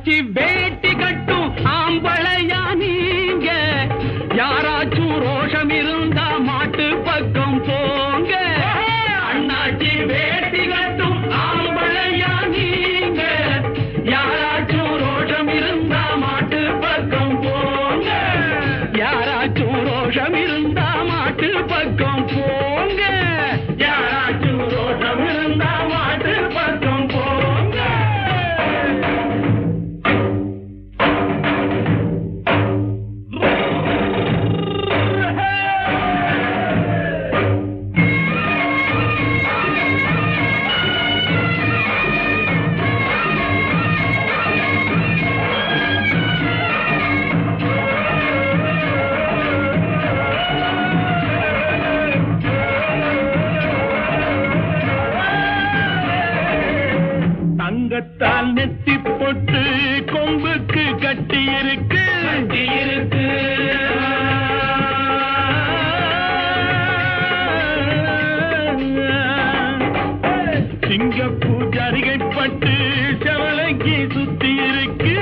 அண்ணாச்சி வேட்டி கட்டும் ஆம்பளையா நீங்க. யாராச்சும் ரோஷம் இருந்தா மாட்டு பக்கம் போங்க. அண்ணாச்சி வேட்டி கட்டும் ஆம்பளையா நீங்க. யாராச்சும் ரோஷம் இருந்தா மாட்டு பக்கம் போங்க. யாராச்சும் ரோஷம் இருந்தா இருக்கு. இருக்கு. சிங்கப்பூ ஜரிகை பட்டு செவலைக்கு சுத்தி இருக்கு.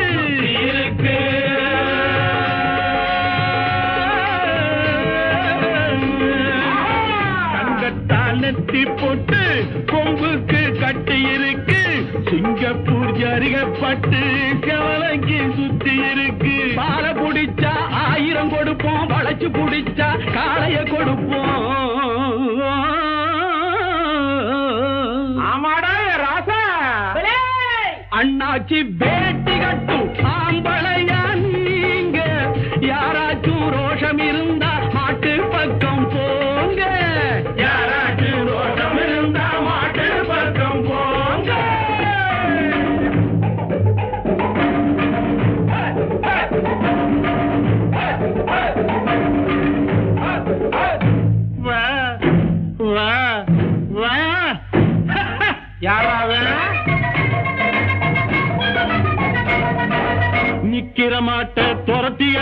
இருக்கு. தங்கத்தால் நெத்தி போட்டு கொம்புக்கு கட்டி இருக்கு. சிங்கப்பூர் ஜரிகப்பட்டு கவலைக்கு சுத்தி இருக்கு. பால புடிச்சா ஆயிரம் கொடுப்போம் வளைச்சு புடிச்சா காளைய கொடுப்போம். ஆமாடா ராசா. அண்ணாச்சி வேட்டி கட்டும்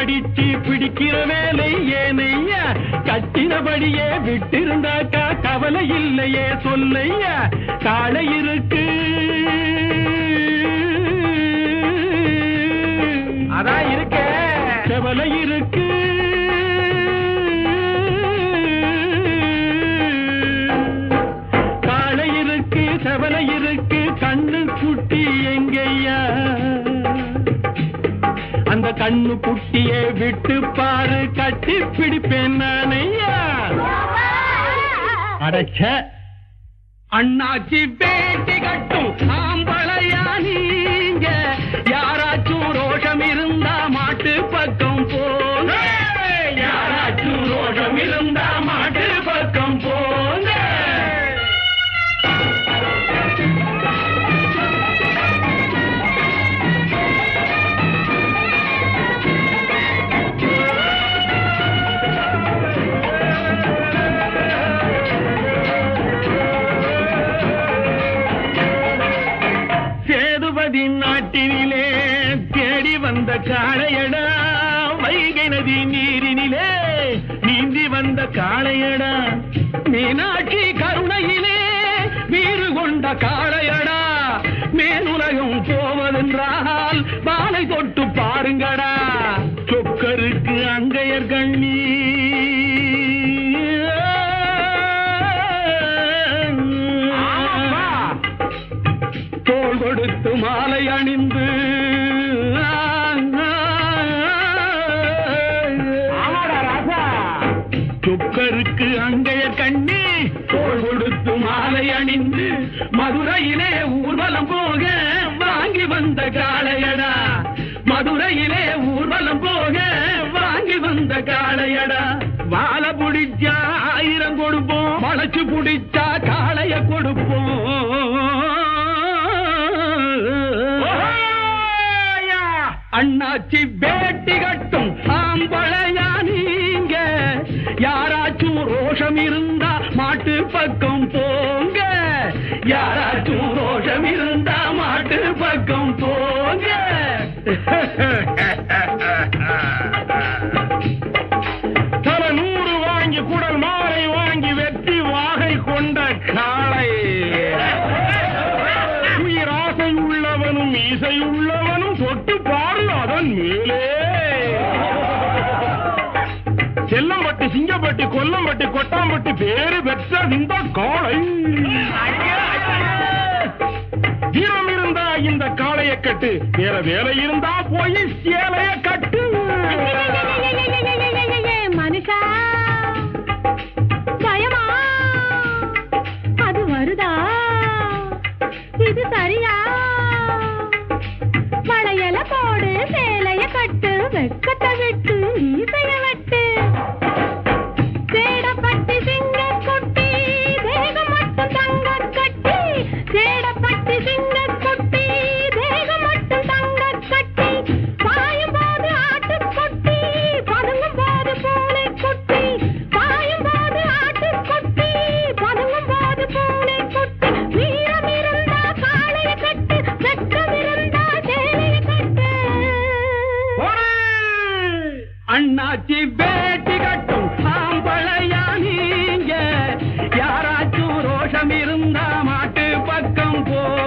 அடிச்சு பிடிக்கிற வேலை ஏனையா? கட்டினபடியே விட்டிருந்தாக்கா கவலை இல்லையே சொல்லையா காளை இருக்கு. அதான் இருக்க. செவலை இருக்கு. கண்ணு குட்டியை விட்டு பாரு கட்டி பிடிப்பேன் நானையா அடைச்ச அண்ணாச்சி பேட்டி கட்டும். சேதுபதி நாட்டினிலே தேடி வந்த காளையடா. வைகை நதி நீரினிலே நீந்தி வந்த காளையடா. மீனாட்சி கருணையிலே வீறு கொண்ட காளையடா. மேலுலகம் போவதென்றால் பாலை தொட்டு பாருங்கடா. சொக்கருக்கு அங்கையர் கண்ணீர் அணிந்து சுக்கருக்கு அங்கைய கண்ணி தோள் கொடுத்து மாலை அணிந்து மதுரையிலே ஊர்வலம் போக வாங்கி வந்த காளையடா. மதுரையிலே ஊர்வலம் போக வாங்கி வந்த காளையடா. வாழ புடிச்சா ஆயிரம் கொடுப்போம் வளைச்சு புடிச்சா அண்ணாச்சி வேட்டி கட்டும் ஆம்பளையா நீங்க? யாராச்சும் ரோஷம் இருந்தா மாட்டு பக்கம் போங்க. யாரா செல்லம்பட்டி சிங்கப்பட்டி கொல்லம்பட்டி கொட்டாம்பட்டி பேரு வெற்ற இந்த காளை. வீரம் இருந்தா இந்த காளைய கட்டு வேற வேலை இருந்தா போய் சேலைய கட்டு. மனுஷா பயமா? அது வருதா? இது சரியா? வளையல போடு சேலைய கட்டு வெக்கத்தை விட்டு. இடம் இருந்தா மாட்டு பக்கம் போ.